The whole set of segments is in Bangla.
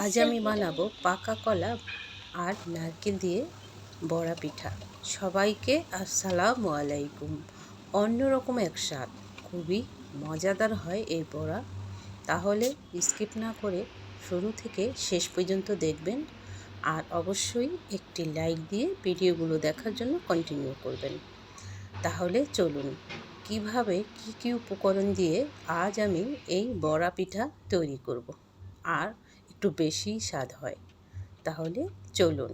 আজ আমি বানাবো পাকা কলা আর নারকেল দিয়ে বড়া পিঠা। সবাইকে আসসালামু আলাইকুম। অন্যরকম এক স্বাদ। খুবই মজাদার হয় এই বড়া। তাহলে স্কিপ না করে শুরু থেকে শেষ পর্যন্ত দেখবেন আর অবশ্যই একটি লাইক দিয়ে ভিডিওগুলো দেখার জন্য কন্টিনিউ করবেন। তাহলে চলুন, কীভাবে কি কি উপকরণ দিয়ে আজ আমি এই বড়া পিঠা তৈরি করব? আর একটু বেশি স্বাদ হয়। তাহলে চলুন।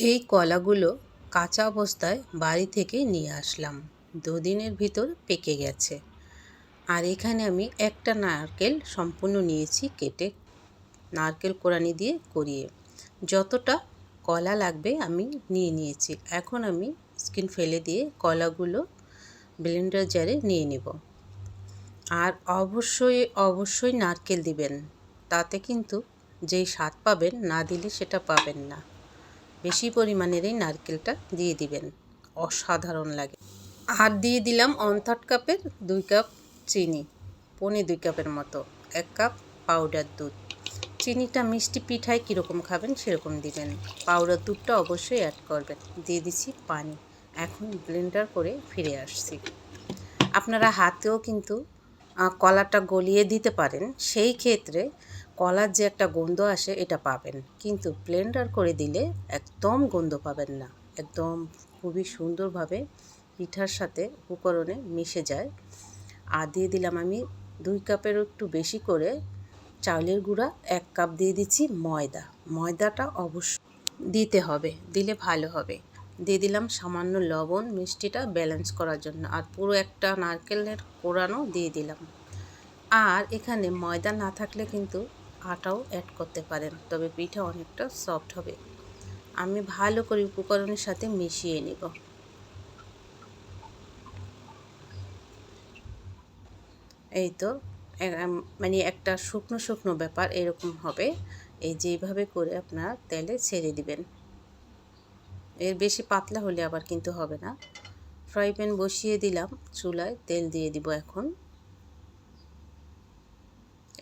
এই কলাগুলো কাঁচা অবস্থায় বাড়ি থেকে নিয়ে আসলাম। দুদিনের ভিতর পেকে গেছে। আর এখানে আমি একটা নারকেল সম্পূর্ণ নিয়েছি কেটে নারকেল কোরানি দিয়ে করিয়ে। যতটা কলা লাগবে আমি নিয়ে নিয়েছি। এখন আমি স্কিন ফেলে দিয়ে কলাগুলো ব্লেন্ডার জারে নিয়ে নেব। আর অবশ্যই অবশ্যই নারকেল দিবেন। তাতে কিন্তু যেই স্বাদ পাবেন না দিলে সেটা পাবেন না। বেশি পরিমাণের এই নারকেলটা দিয়ে দিবেন। অসাধারণ লাগে। আর দিয়ে দিলাম অন থার্ড কাপের দুই কাপ চিনি, পনে দুই কাপের মতো, এক কাপ পাউডার দুধ। চিনিটা মিষ্টি পিঠায় কীরকম খাবেন সেরকম দিবেন। পাউডার দুধটা অবশ্যই অ্যাড করবেন। দিয়ে দিচ্ছি পানি। এখন ব্লেন্ডার করে ফিরে আসছি। আপনারা হাতেও কিন্তু কলাটা গলিয়ে দিতে পারেন। সেই ক্ষেত্রে কলার যে একটা গন্ধ আসে, এটা পাবেন। কিন্তু ব্লেন্ডার করে দিলে একদম গন্ধ পাবেন না। একদম খুবই সুন্দরভাবে পিঠার সাথে উপকরণে মিশে যায়। আর দিয়ে দিলাম আমি দুই কাপের একটু বেশি করে চাউলের গুঁড়া, এক কাপ দিয়ে দিচ্ছি ময়দা। ময়দাটা অবশ্যই দিতে হবে, দিলে ভালো হবে। দিয়ে দিলাম সামান্য লবণ, মিষ্টিটা ব্যালেন্স করার জন্য। আর পুরো একটা নারকেলের কোরানো দিয়ে দিলাম। আর এখানে ময়দা না থাকলে কিন্তু আটাও অ্যাড করতে পারেন, তবে পিঠা অনেকটা সফট হবে। আমি ভালো করে উপকরণের সাথে মিশিয়ে নিব। এই তো মানে একটা শুকনো শুকনো ব্যাপার এরকম হবে। এই যেভাবে করে আপনার তেলে ছেড়ে দিবেন। এর বেশি পাতলা হলে আবার কিন্তু হবে না। ফ্রাই প্যান বসিয়ে দিলাম, চুলায় তেল দিয়ে দিব এখন।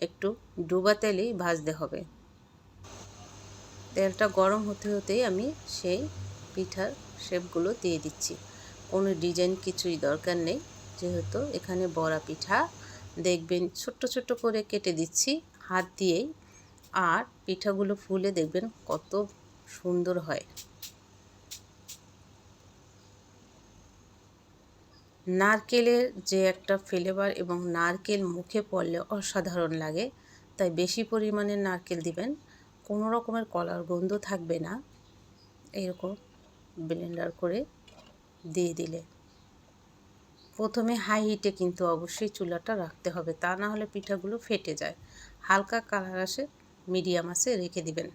একটু ডুবা তেলেই ভাজতে হবে। তেলটা গরম হতে হতেই আমি সেই পিঠার শেপগুলো দিয়ে দিচ্ছি। কোনো ডিজাইন কিছুই দরকার নেই, যেহেতু এখানে বড়া পিঠা। দেখবেন ছোট্ট ছোট্ট করে কেটে দিচ্ছি হাত দিয়েই। আর পিঠাগুলো ফুলে দেখবেন কত সুন্দর হয়। নারকেলের যে একটা ফ্লেভার এবং নারকেল মুখে পড়লে অসাধারণ লাগে। তাই বেশি পরিমাণে নারকেল দিবেন। কোনো রকমের কলার গন্ধ থাকবে না। এরকম ব্লেন্ডার করে দিয়ে দিলে। প্রথমে হাই হিটে কিন্তু অবশ্যই চুলাটা রাখতে হবে। তা না হলে পিঠাগুলো ফেটে যায়। হালকা কালার আসে মিডিয়াম আসে, রেখে দিবেন।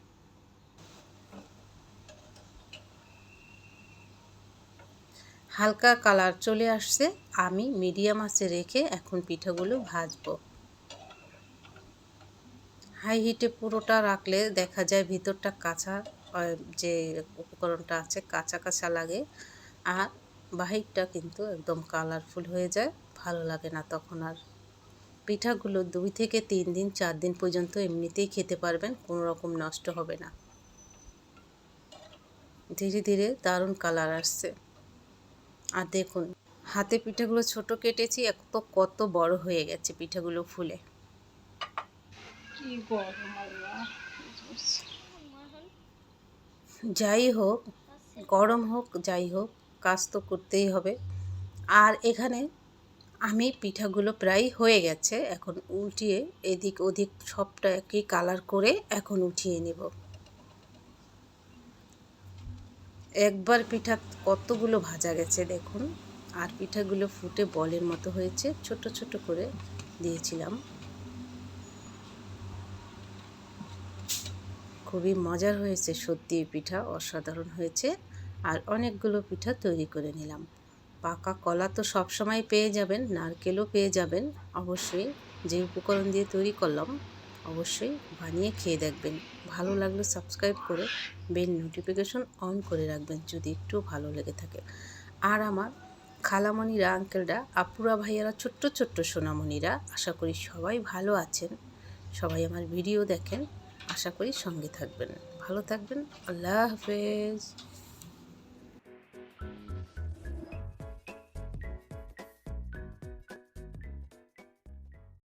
হালকা কালার চলে আসছে। আমি মিডিয়াম আঁচে রেখে এখন পিঠাগুলো ভাজবো। হাই হিটে পুরোটা রাখলে দেখা যায় ভিতরটা কাঁচা যে উপকরণটা আছে কাঁচা কাঁচা লাগে। আর বাহিরটা কিন্তু একদম কালারফুল হয়ে যায়, ভালো লাগে না তখন আর। পিঠাগুলো দুই থেকে তিন দিন, চার দিন পর্যন্ত এমনিতেই খেতে পারবেন, কোনো রকম নষ্ট হবে না। ধীরে ধীরে দারুণ কালার আসছে। আর দেখুন হাতে পিঠাগুলো ছোট কেটেছি এত কত বড় হয়ে গেছে পিঠাগুলো ফুলে। যাই হোক গরম হোক যাই হোক কাজ তো করতেই হবে। আর এখানে আমি পিঠাগুলো প্রায় হয়ে গেছে এখন উল্টিয়ে এদিক ওদিক সবটা একই কালার করে এখন উঠিয়ে নেব। একবার পিঠা কতগুলো ভাজা গেছে দেখুন। আর পিঠাগুলো ফুটে বলের মতো হয়েছে, ছোট ছোট করে দিয়েছিলাম। খুবই মজার হয়েছে সত্যি পিঠা, অসাধারণ হয়েছে। আর অনেকগুলো পিঠা তৈরি করে নিলাম। পাকা কলা তো সবসময় পেয়ে যাবেন, নারকেলও পেয়ে যাবেন। অবশ্যই যে উপকরণ দিয়ে তৈরি করলাম অবশ্যই বানিয়ে খেয়ে দেখবেন। ভালো লাগলে সাবস্ক্রাইব করে বেল নোটিফিকেশন অন করে রাখবেন যদি একটু ভালো লেগে থাকে। আর আমার খালামণিরা আঙ্কেলরা আপুরা, ভাইয়ারা, ছোট্ট ছোট্ট সোনামণিরা, আশা করি সবাই ভালো আছেন। সবাই আমার ভিডিও দেখেন। আশা করি সঙ্গে থাকবেন। ভালো থাকবেন। আল্লাহ হাফেজ।